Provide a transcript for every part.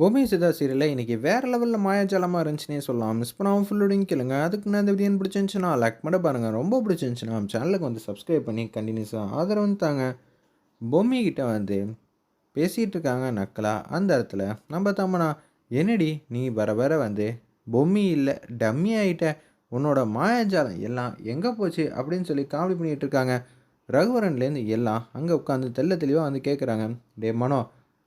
பொம்மை சிதா சீரியலில் இன்றைக்கி வேறு லெவலில் மாயாஜாலமாக இருந்துச்சுன்னே சொல்லலாம். மிஸ் பண்ணாமல் ஃபுல்லோடையும் கேளுங்க. அதுக்கு நான் இந்த வீடியோ பிடிச்சிருந்துச்சுன்னா லைக் பண்ண பாருங்கள் ரொம்ப பிடிச்சிருந்துச்சுன்னா நம்ம சேனலுக்கு வந்து சப்ஸ்கிரைப் பண்ணி கண்டினியூஸாக ஆதரவு தாங்க. பொம்மை கிட்ட வந்து பேசிகிட்டு இருக்காங்க நக்கலா. அந்த இடத்துல நம்ம தம்மனா என்னடி நீ வர வர வந்து பொம்மி இல்லை டம்மி ஆகிட்ட உன்னோட மாயாஜாலம் எல்லாம் எங்கே போச்சு? அப்படின்னு சொல்லி காமெடி பண்ணிகிட்டு இருக்காங்க. ரகுவரன்லேருந்து எல்லாம் அங்கே உட்காந்து தெல்ல தெளிவாக வந்து கேட்குறாங்க டே மனோ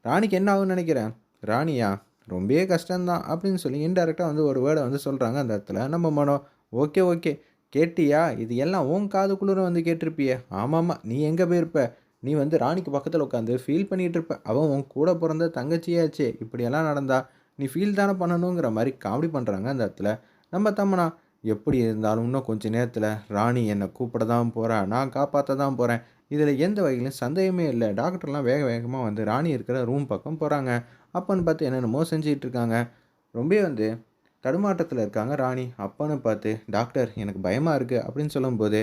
ராணிக்கு என்ன ஆகும்னு நினைக்கிறேன் ராணியா ரொம்பவே கஷ்டம்தான் அப்படின்னு சொல்லி இன்டெரக்டாக வந்து ஒரு வேர்டை வந்து சொல்கிறாங்க அந்த இடத்துல. நம்ம மனோ ஓகே ஓகே. கேட்டியா? இது எல்லாம் உன் காது வந்து கேட்டிருப்பியே. ஆமாம்மா நீ எங்கே போயிருப்ப? நீ வந்து ராணிக்கு பக்கத்தில் உட்காந்து ஃபீல் பண்ணிகிட்டு இருப்ப. அவன் உன் கூட பிறந்த தங்கச்சியாச்சே. இப்படியெல்லாம் நடந்தா நீ ஃபீல் தானே பண்ணணுங்கிற மாதிரி காமெடி பண்ணுறாங்க அந்த இடத்துல. நம்ம தம்மனா எப்படி இருந்தாலும் இன்னும் கொஞ்சம் நேரத்தில் ராணி என்னை கூப்பிட தான் போகிறா நான் காப்பாற்ற தான் போகிறேன் இதில் எந்த வகையிலும் சந்தேகமே இல்லை. டாக்டர்லாம் வேக வேகமாக வந்து ராணி இருக்கிற ரூம் பக்கம் போகிறாங்க அப்பன்னு பார்த்து என்னென்னமோ செஞ்சுக்கிட்டு இருக்காங்க. ரொம்பவே வந்து தடுமாற்றத்தில் இருக்காங்க ராணி. அப்பன்னு பார்த்து டாக்டர் எனக்கு பயமாக இருக்குது அப்படின்னு சொல்லும்போது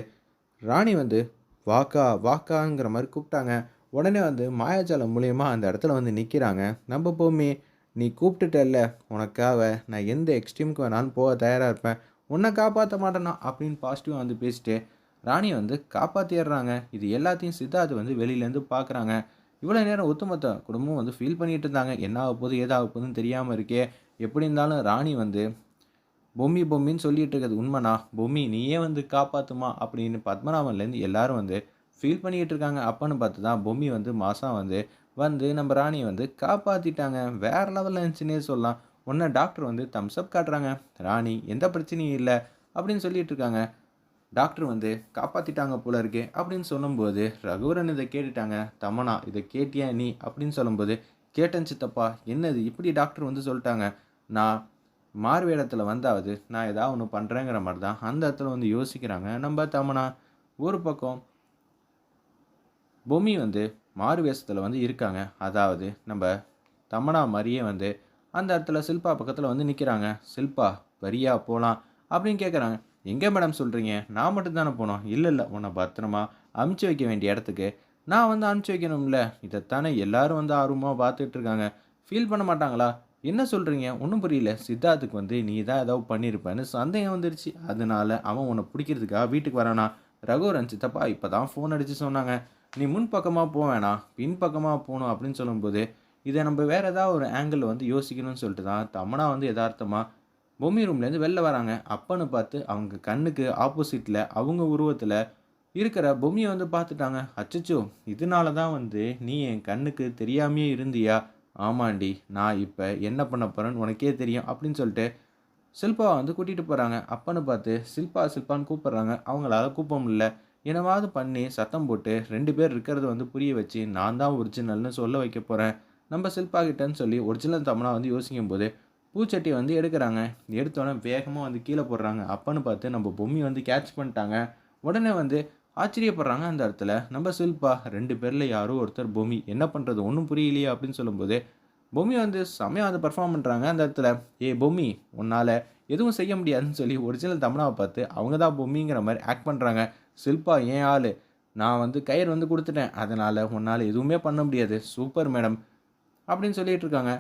ராணி வந்து வாக்கா வாக்காங்கிற மாதிரி கூப்பிட்டாங்க. உடனே வந்து மாயாஜாலம் மூலியமா அந்த இடத்துல வந்து நிற்கிறாங்க நம்ம பூமி நீ கூப்பிட்டுட்டல்ல. உனக்காக நான் எந்த எக்ஸ்ட்ரீமுக்கு வேணாலும் போக தயாராக இருப்பேன். உன்னை காப்பாற்ற மாட்டேனா? அப்படின்னு பாசிட்டிவாக வந்து பேசிட்டு ராணியை வந்து காப்பாற்றிடுறாங்க இது எல்லாத்தையும் சித்தார்த் வந்து வெளியிலேருந்து பார்க்குறாங்க இவ்வளோ நேரம் ஒத்துமொத்த குடும்பம் வந்து ஃபீல் பண்ணிட்டு இருந்தாங்க. என்ன ஆக போகுது ஏதாக போகுதுன்னு தெரியாமல் இருக்கே. எப்படி இருந்தாலும் ராணி வந்து பொம்மி பொம்மின்னு சொல்லிட்டு இருக்கிறது உண்மைனா பொம்மி நீயே வந்து காப்பாற்றுமா அப்படின்னு பத்மநாபன்லேருந்து எல்லாரும் வந்து ஃபீல் பண்ணிகிட்டு இருக்காங்க. அப்பன்னு பார்த்து தான் பொம்மி வந்து மாதம் வந்து வந்து நம்ம ராணியை வந்து காப்பாற்றிட்டாங்க வேறு லெவலில் இருந்துச்சுன்னே சொல்லலாம். உடனே டாக்டர் வந்து தம்ஸ்அப் காட்டுறாங்க. ராணி எந்த பிரச்சனையும் இல்லை அப்படின்னு சொல்லிட்டு இருக்காங்க. டாக்டர் வந்து காப்பாற்றிட்டாங்க போல இருக்கே அப்படின்னு சொல்லும்போது ரகுவரன் இதை கேட்டுட்டாங்க. தமனா இதை கேட்டியா நீ? அப்படின்னு சொல்லும்போது கேட்டேன் சித்தப்பா என்னது? இப்படி டாக்டர் வந்து சொல்லிட்டாங்க. நான் மாறு வேடத்தில் வந்தாவது நான் ஏதாவது ஒன்று பண்ணுறேங்கிற மாதிரி தான் அந்த இடத்துல வந்து யோசிக்கிறாங்க. நம்ம தமனா ஒரு பக்கம் பொம்மி வந்து மாறு வேஷத்தில் வந்து இருக்காங்க. அதாவது நம்ம தமனா மாதிரியே வந்து அந்த இடத்துல சில்பா பக்கத்தில் வந்து நிற்கிறாங்க சில்பா வரியா போகலாம் அப்படின்னு கேட்குறாங்க எங்கே மேடம் சொல்கிறீங்க நான் மட்டும் தானே போனோம். இல்லை இல்லை உன்னை பத்திரமா அமுச்சு வைக்க வேண்டிய இடத்துக்கு. நான் வந்து அனுப்பிச்சி வைக்கணும்ல. இதைத்தானே எல்லாரும் வந்து ஆர்வமாக பார்த்துட்டு இருக்காங்க. ஃபீல் பண்ண மாட்டாங்களா? என்ன சொல்கிறீங்க ஒன்றும் புரியல. சித்தார்த்துக்கு வந்து நீ தான் ஏதாவது பண்ணியிருப்பேன்னு சந்தேகம் வந்துருச்சு. அதனால அவன் உன்னை பிடிக்கிறதுக்காக வீட்டுக்கு வரானா? ரகுவரன் சித்தப்பா இப்போ தான் ஃபோன் அடித்து சொன்னாங்க. நீ முன் பக்கமாக போவேணா பின் பக்கமாக போகணும் அப்படின்னு சொல்லும்போது இதை நம்ம வேறு ஏதாவது ஒரு ஆங்கிள் வந்து யோசிக்கணும்னு சொல்லிட்டு தான் தமனா வந்து யதார்த்தமாக பொம்மி ரூம்லேருந்து வெளில வராங்க. அப்பன்னு பார்த்து அவங்க கண்ணுக்கு ஆப்போசிட்டில் அவங்க உருவத்தில் இருக்கிற பொம்மியை வந்து பார்த்துட்டாங்க. அச்சச்சோ இதனால தான் வந்து நீ என் கண்ணுக்கு தெரியாமையே இருந்தியா? ஆமாண்டி நான் இப்போ என்ன பண்ண போகிறேன்னு உனக்கே தெரியும் அப்படின்னு சொல்லிட்டு சில்பாவை வந்து கூட்டிகிட்டு போகிறாங்க அப்பன்னு பார்த்து சில்பா சில்பான்னு கூப்பிட்றாங்க. அவங்களால கூப்பிட முடியல. என்னவாவது பண்ணி சத்தம் போட்டு ரெண்டு பேர் இருக்கிறத வந்து புரிய வச்சு நான் தான் ஒரிஜினல்னு சொல்ல வைக்க போகிறேன் நம்ம சில்பா கிட்டன்னு சொல்லி ஒரிஜினல் தமிழாக வந்து யோசிக்கும் போது பூச்சட்டி வந்து எடுக்கிறாங்க. எடுத்தோடனே வேகமாக வந்து கீழே போடுறாங்க. அப்பன்னு பார்த்து நம்ம பொம்மி வந்து கேட்ச் பண்ணிட்டாங்க. உடனே வந்து ஆச்சரியப்படுறாங்க அந்த இடத்துல. நம்ம சில்பா ரெண்டு பேரில் யாரோ ஒருத்தர் பொம்மி. என்ன பண்ணுறது ஒன்றும் புரியலையே அப்படின்னு சொல்லும்போது பொம்மி வந்து செம்மையாக வந்து பர்ஃபார்ம் பண்ணுறாங்க அந்த இடத்துல. ஏ பொம்மி உன்னால் எதுவும் செய்ய முடியாதுன்னு சொல்லி ஒரிஜினல் தமிழாவை பார்த்து அவங்க தான் பொம்மிங்கிற மாதிரி ஆக்ட் பண்ணுறாங்க சில்பா ஏன் ஆள்? நான் வந்து கயிறு வந்து கொடுத்துட்டேன். அதனால் உன்னால் எதுவுமே பண்ண முடியாது. சூப்பர் மேடம் அப்படின்னு சொல்லிட்டு இருக்காங்க.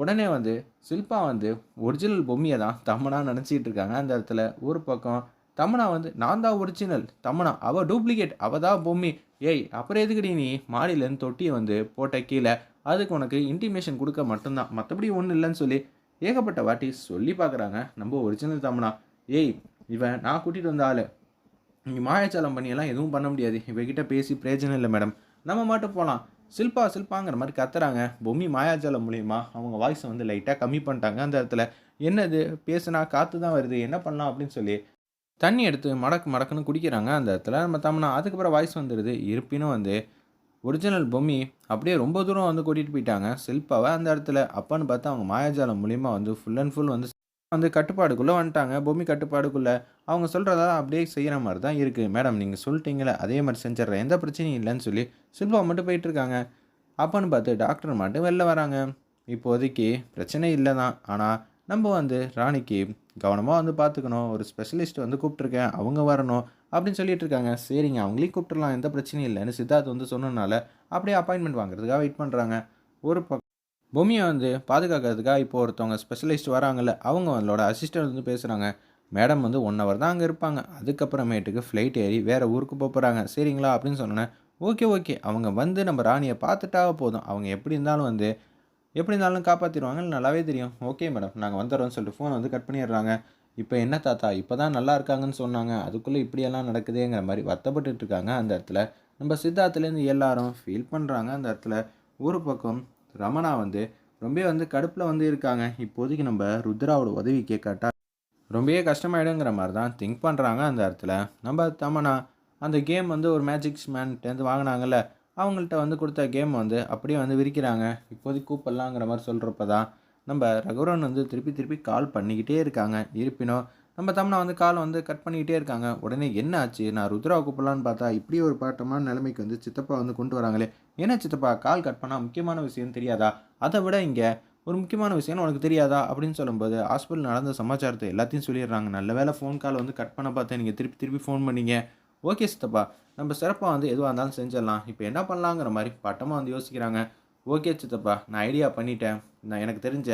உடனே வந்து சில்பா வந்து ஒரிஜினல் பொம்மியை தான் தமனா நினச்சிக்கிட்டு இருக்காங்க. அந்த இடத்துல ஒரு பக்கம் தமனா வந்து நான் தான் ஒரிஜினல் தமனா அவள் டூப்ளிகேட் அவள் தான் பொம்மி. ஏய் அப்புறம் எதுக்குடி நீ? மாடியிலேருந்து தொட்டியை வந்து போட்ட கீழே. அதுக்கு உனக்கு இன்டிமேஷன் கொடுக்க மட்டும்தான். மற்றபடி ஒன்றும் இல்லைன்னு சொல்லி ஏகப்பட்ட வாட்டி சொல்லி பார்க்குறாங்க. நம்ம ஒரிஜினல் தமனா. ஏய் இவன் நான் கூட்டிகிட்டு வந்த ஆள். நீ மாயாச்சாலம் பண்ணியெல்லாம் எதுவும் பண்ண முடியாது. இவகிட்ட பேசி பிரயோஜனம் இல்லை மேடம். நம்ம மட்டும் போகலாம் சில்பா சில்பாங்கிற மாதிரி கத்துறாங்க. பொம்மி மாயாஜாலம் மூலிமா அவங்க வாய்ஸை வந்து லைட்டாக கம்மி பண்ணிட்டாங்க. அந்த இடத்துல என்னது? பேசுனா காற்று தான் வருது. என்ன பண்ணலாம் அப்படின்னு சொல்லி தண்ணி எடுத்து மடக்கு மடக்குன்னு குடிக்கிறாங்க. அந்த இடத்துல நம்ம தம்மனா அதுக்கப்புறம் வாய்ஸ் வந்துடுது இருப்பினும் வந்து ஒரிஜினல் பொம்மி அப்படியே ரொம்ப தூரம் வந்து கூட்டிகிட்டு போயிட்டாங்க. சில்பாவை அந்த இடத்துல அப்பான்னு பார்த்தா அவங்க மாயாஜாலம் மூலிமா வந்து ஃபுல் அண்ட் ஃபுல் வந்து வந்து கட்டுப்பாடுக்குள்ளே வந்துட்டாங்க. பொம்மி கட்டுப்பாடுக்குள்ளே அவங்க சொல்கிறதா அப்படியே செய்கிற மாதிரி தான் இருக்குது மேடம் நீங்கள் சொல்லிட்டீங்களே அதே மாதிரி செஞ்சிட்றேன். எந்த பிரச்சனையும் இல்லைன்னு சொல்லி சில்பா மட்டும் போயிட்டுருக்காங்க அப்போன்னு பார்த்து டாக்டர் மட்டும் வெளில வராங்க. இப்போதைக்கு பிரச்சனை இல்லை தான். ஆனால் நம்ம வந்து ராணிக்கு கவனமாக வந்து பார்த்துக்கணும். ஒரு ஸ்பெஷலிஸ்ட் வந்து கூப்பிட்ருக்கேன் அவங்க வரணும் அப்படின்னு சொல்லிட்டு இருக்காங்க. சரிங்க அவங்களையும் கூப்பிட்டுலாம் எந்த பிரச்சனையும் இல்லைன்னு சித்தார்த் வந்து சொன்னனால அப்படியே அப்பாயின்மெண்ட் வாங்குறதுக்காக வெயிட் பண்ணுறாங்க ஒரு பக்கம் பொம்மியை வந்து பாதுகாக்கிறதுக்காக இப்போ ஒருத்தவங்க ஸ்பெஷலிஸ்ட் வராங்கல்ல அவங்க அவங்களோட அசிஸ்டன்ட் வந்து பேசுகிறாங்க மேடம் வந்து ஒன் ஹவர் தான் அங்கே இருப்பாங்க. அதுக்கப்புறமேட்டுக்கு ஃப்ளைட் ஏறி வேறு ஊருக்கு போக போகிறாங்க சரிங்களா? அப்படின்னு சொன்னேன் ஓகே ஓகே அவங்க வந்து நம்ம ராணியை பார்த்துட்டா போதும். அவங்க எப்படி இருந்தாலும் வந்து எப்படி இருந்தாலும் காப்பாற்றிடுவாங்கன்னு நல்லாவே தெரியும். ஓகே மேடம் நாங்கள் வந்துடுறோம்னு சொல்லிட்டு ஃபோனை வந்து கட் பண்ணிடுறாங்க. இப்போ என்ன தாத்தா? இப்போ தான் நல்லா இருக்காங்கன்னு சொன்னாங்க. அதுக்குள்ளே இப்படியெல்லாம் நடக்குதுங்கிற மாதிரி வருத்தப்பட்டுட்டு இருக்காங்க அந்த இடத்துல. நம்ம சித்தார்த்துலேருந்து எல்லாரும் ஃபீல் பண்ணுறாங்க அந்த இடத்துல. ஒரு பக்கம் ரமணா வந்து ரொம்ப வந்து கடுப்பில் வந்து இருக்காங்க. இப்போதைக்கு நம்ம ருத்ராவோட உதவி கேட்காட்டா ரொம்பவே கஷ்டமாயிடுங்கிற மாதிரி தான் திங்க் பண்ணுறாங்க அந்த இடத்துல. நம்ம தமனா அந்த கேம் வந்து ஒரு மேஜிக் மேன்ட்டேருந்து வாங்கினாங்கல்ல அவங்கள்ட்ட வந்து கொடுத்த கேம் வந்து அப்படியே வந்து விரிக்கிறாங்க. இப்போதைக்கு கூப்பிடலாங்கிற மாதிரி சொல்கிறப்ப தான் நம்ம ரகுரன் வந்து திருப்பி திருப்பி கால் பண்ணிக்கிட்டே இருக்காங்க. இருப்பினும் நம்ம தமனா வந்து கால் வந்து கட் பண்ணிக்கிட்டே இருக்காங்க. உடனே என்ன ஆச்சு? நான் ருத்ரா கூப்பிடலான்னு பார்த்தா இப்படி ஒரு பாட்டமான நிலைமைக்கு வந்து சித்தப்பா வந்து கொண்டு வராங்களே. என்ன சித்தப்பா? கால் கட் பண்ணால் முக்கியமான விஷயம் தெரியாதா? அதை விட இங்கே ஒரு முக்கியமான விஷயம் உனக்கு தெரியாதா? அப்படின்னு சொல்லும்போது ஹாஸ்பிட்டல் நடந்த சமாச்சாரத்தை எல்லாத்தையும் சொல்லிடுறாங்க. நல்ல வேளை ஃபோன் கால் வந்து கட் பண்ண பார்த்தேன் நீங்கள் திருப்பி திருப்பி ஃபோன் பண்ணீங்க. ஓகே சித்தப்பா நம்ம சிறப்பாக வந்து எதுவாக இருந்தாலும் செஞ்சிடலாம். இப்போ என்ன பண்ணலாங்கிற மாதிரி பட்டமாக வந்து யோசிக்கிறாங்க. ஓகே சித்தப்பா நான் ஐடியா பண்ணிட்டேன். நான் எனக்கு தெரிஞ்ச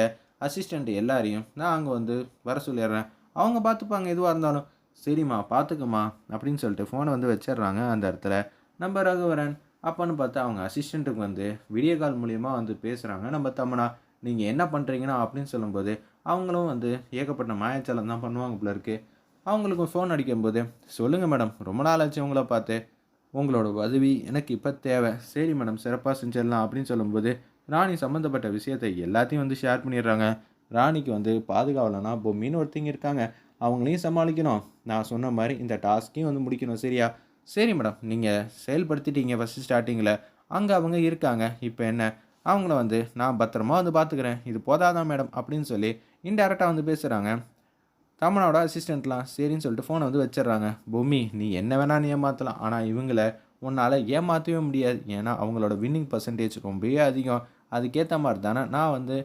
அசிஸ்டண்ட் எல்லாரையும் நான் அங்கே வந்து வர சொல்லிடுறேன். அவங்க பார்த்துப்பாங்க எதுவாக இருந்தாலும். சரிம்மா பார்த்துக்கம்மா அப்படின்னு சொல்லிட்டு ஃபோனை வந்து வச்சிடுறாங்க அந்த இடத்துல. நம்ம ரகுவரன் அப்போன்னு பார்த்தா அவங்க அசிஸ்டண்ட்டுக்கு வந்து வீடியோ கால் மூலியமாக வந்து பேசுகிறாங்க நம்ம தமனா நீங்கள் என்ன பண்ணுறீங்கன்னா அப்படின்னு சொல்லும்போது அவங்களும் வந்து ஏகப்பட்ட மாயாச்சாலம் தான் பண்ணுவாங்க போல இருக்கு. அவங்களுக்கும் ஃபோன் அடிக்கும்போது சொல்லுங்கள் மேடம் ரொம்ப நாள் ஆச்சு உங்களை பார்த்து. உங்களோட உதவி எனக்கு இப்போ தேவை. சரி மேடம் சிறப்பாக செஞ்சிடலாம். அப்படின்னு சொல்லும்போது ராணி சம்மந்தப்பட்ட விஷயத்தை எல்லாத்தையும் வந்து ஷேர் பண்ணிடுறாங்க. ராணிக்கு வந்து பாதுகாவலனா பொம்மின்னு ஒருத்தங்க இருக்காங்க. அவங்களையும் சமாளிக்கணும். நான் சொன்ன மாதிரி இந்த டாஸ்க்கையும் வந்து முடிக்கணும் சரியா? சரி மேடம் நீங்கள் செயல்படுத்திட்டீங்க ஃபஸ்ட்டு ஸ்டார்டிங்கில் அங்கே அவங்க இருக்காங்க. இப்போ என்ன? அவங்கள வந்து நான் பத்திரமா வந்து பார்த்துக்கிறேன் இது போதாதான் மேடம்? அப்படின்னு சொல்லி இன்டெரக்டாக வந்து பேசுகிறாங்க தமனோட அசிஸ்டண்ட்லாம் சரின்னு சொல்லிட்டு ஃபோனை வந்து வச்சிடுறாங்க. பொம்மி நீ என்ன வேணால் நீ ஏமாற்றலாம் ஆனால் இவங்கள உன்னால் ஏமாற்றவே முடியாது. ஏன்னா அவங்களோட வின்னிங் பர்சன்டேஜ் ரொம்பவே அதிகம். அதுக்கேற்ற மாதிரி தானே நான் வந்து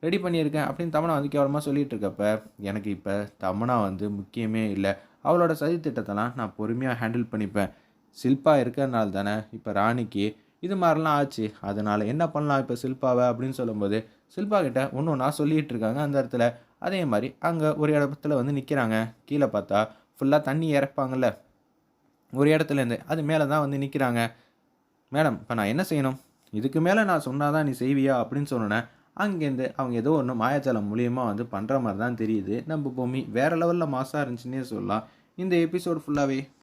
ரெடி பண்ணியிருக்கேன். அப்படின்னு தமனா வந்து கேவலமாக சொல்லிட்டு இருக்கப்ப எனக்கு இப்போ தமனா வந்து முக்கியமே இல்லை. அவளோட சதி திட்டத்தெல்லாம் நான் பொறுமையாக ஹேண்டில் பண்ணிப்பேன். சில்பா இருக்கிறதுனால தானே இப்போ ராணிக்கு இது மாதிரிலாம் ஆச்சு. அதனால் என்ன பண்ணலாம் இப்போ சில்பாவை அப்படின்னு சொல்லும்போது சில்பா கிட்ட ஒன்று ஒன்றா சொல்லிகிட்டு இருக்காங்க அந்த இடத்துல. அதே மாதிரி அங்கே ஒரு இடத்துல வந்து நிற்கிறாங்க கீழே பார்த்தா ஃபுல்லாக தண்ணி இறப்பாங்கல்ல? ஒரு இடத்துலேருந்து அது மேலே தான் வந்து நிற்கிறாங்க மேடம் இப்போ நான் என்ன செய்யணும்? இதுக்கு மேலே நான் சொன்னால் தான் நீ செய்வியா? அப்படின்னு சொன்னேன் அங்கேருந்து அவங்க ஏதோ ஒன்று மாயாஜாலம் மூலியமாக வந்து பண்ணுற மாதிரி தான் தெரியுது. நம்ம பூமி வேறு லெவலில் மாசாக இருந்துச்சுன்னே சொல்லலாம். இந்த எபிசோடு ஃபுல்லாகவே